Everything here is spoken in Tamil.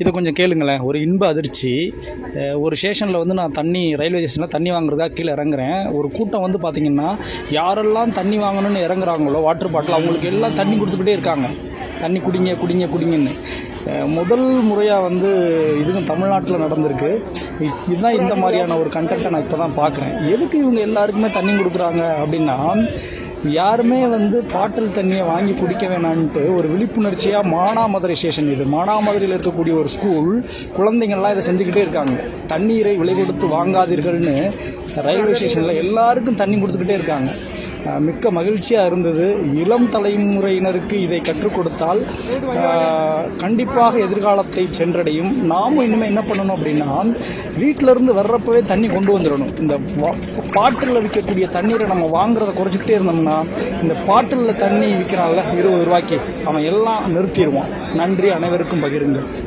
இதை கொஞ்சம் கேளுங்களேன். ஒரு இன்ப அதிர்ச்சி. ஒரு ஸ்டேஷனில் வந்து நான் தண்ணி ரயில்வே ஸ்டேஷனில் தண்ணி வாங்குறதா கீழே இறங்குறேன். ஒரு கூட்டம் வந்து பார்த்திங்கன்னா யாரெல்லாம் தண்ணி வாங்கணும்னு இறங்குறாங்களோ வாட்டர் பாட்டில் அவங்களுக்கு எல்லாம் தண்ணி கொடுத்துக்கிட்டே இருக்காங்க. தண்ணி குடிங்க குடிங்க குடிங்கன்னு. முதல் முறையாக வந்து இதுவும் தமிழ்நாட்டில் நடந்திருக்கு. இதுதான் இந்த மாதிரியான ஒரு கண்டென்ட்டை நான் இப்போ தான் பார்க்குறேன் எதுக்கு இவங்க எல்லாருக்குமே தண்ணி கொடுக்குறாங்க அப்படின்னா யாருமே வந்து பாட்டில் தண்ணியை வாங்கி குடிக்க வேணான்ட்டு ஒரு விழிப்புணர்ச்சியாக மானாமதுரை ஸ்டேஷன் இது. மானாமதுரையில் இருக்கக்கூடிய ஒரு ஸ்கூல் குழந்தைங்கள்லாம் இதை செஞ்சுக்கிட்டே இருக்காங்க. தண்ணீரை விலை கொடுத்து வாங்காதீர்கள்னு ரயில்வே ஸ்டேஷனில் எல்லாருக்கும் தண்ணி கொடுத்துக்கிட்டே இருக்காங்க. மிக்க மகிழ்ச்சியாக இருந்தது. இளம் தலைமுறையினருக்கு இதை கற்றுக் கொடுத்தால் கண்டிப்பாக எதிர்காலத்தை சென்றடையும். நாமும் இனிமேல் என்ன பண்ணணும் அப்படின்னா வீட்டிலேருந்து வர்றப்பவே தண்ணி கொண்டு வந்துடணும். இந்த பாட்டில் விற்கக்கூடிய தண்ணீரை நம்ம வாங்குறத குறைச்சிக்கிட்டே இருந்தோம்னா இந்த பாட்டிலில் தண்ணி விற்கிறான்ல இருபது ரூபாய்க்கு. அவன் எல்லாம் நிறுத்திடுவான். நன்றி அனைவருக்கும் பகிருங்கள்.